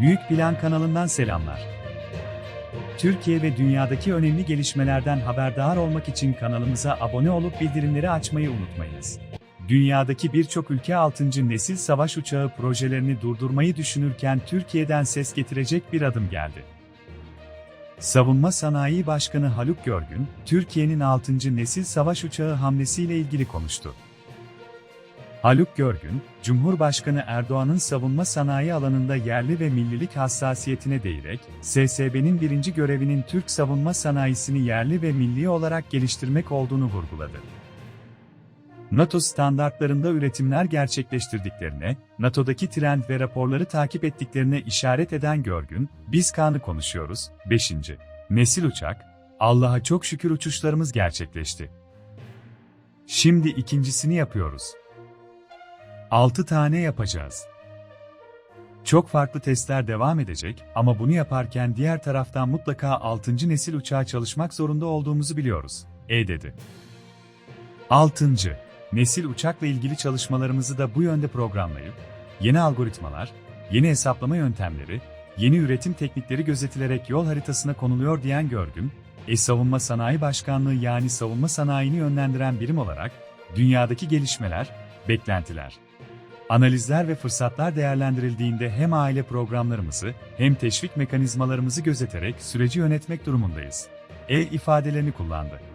Büyük Plan kanalından selamlar. Türkiye ve dünyadaki önemli gelişmelerden haberdar olmak için kanalımıza abone olup bildirimleri açmayı unutmayınız. Dünyadaki birçok ülke 6. nesil savaş uçağı projelerini durdurmayı düşünürken Türkiye'den ses getirecek bir adım geldi. Savunma Sanayi Başkanı Haluk Görgün, Türkiye'nin 6. nesil savaş uçağı hamlesiyle ilgili konuştu. Haluk Görgün, Cumhurbaşkanı Erdoğan'ın savunma sanayi alanında yerli ve millilik hassasiyetine değerek, SSB'nin birinci görevinin Türk savunma sanayisini yerli ve milli olarak geliştirmek olduğunu vurguladı. NATO standartlarında üretimler gerçekleştirdiklerine, NATO'daki trend ve raporları takip ettiklerine işaret eden Görgün, biz kanı konuşuyoruz, 5. Nesil uçak, Allah'a çok şükür uçuşlarımız gerçekleşti. Şimdi ikincisini yapıyoruz. 6 tane yapacağız. Çok farklı testler devam edecek ama bunu yaparken diğer taraftan mutlaka 6. nesil uçağa çalışmak zorunda olduğumuzu biliyoruz. E dedi. 6. Nesil uçakla ilgili çalışmalarımızı da bu yönde programlayıp, yeni algoritmalar, yeni hesaplama yöntemleri, yeni üretim teknikleri gözetilerek yol haritasına konuluyor diyen Görgün, E-Savunma Sanayi Başkanlığı yani savunma sanayini yönlendiren birim olarak, dünyadaki gelişmeler, beklentiler, analizler ve fırsatlar değerlendirildiğinde hem aile programlarımızı hem teşvik mekanizmalarımızı gözeterek süreci yönetmek durumundayız. E ifadelerini kullandı.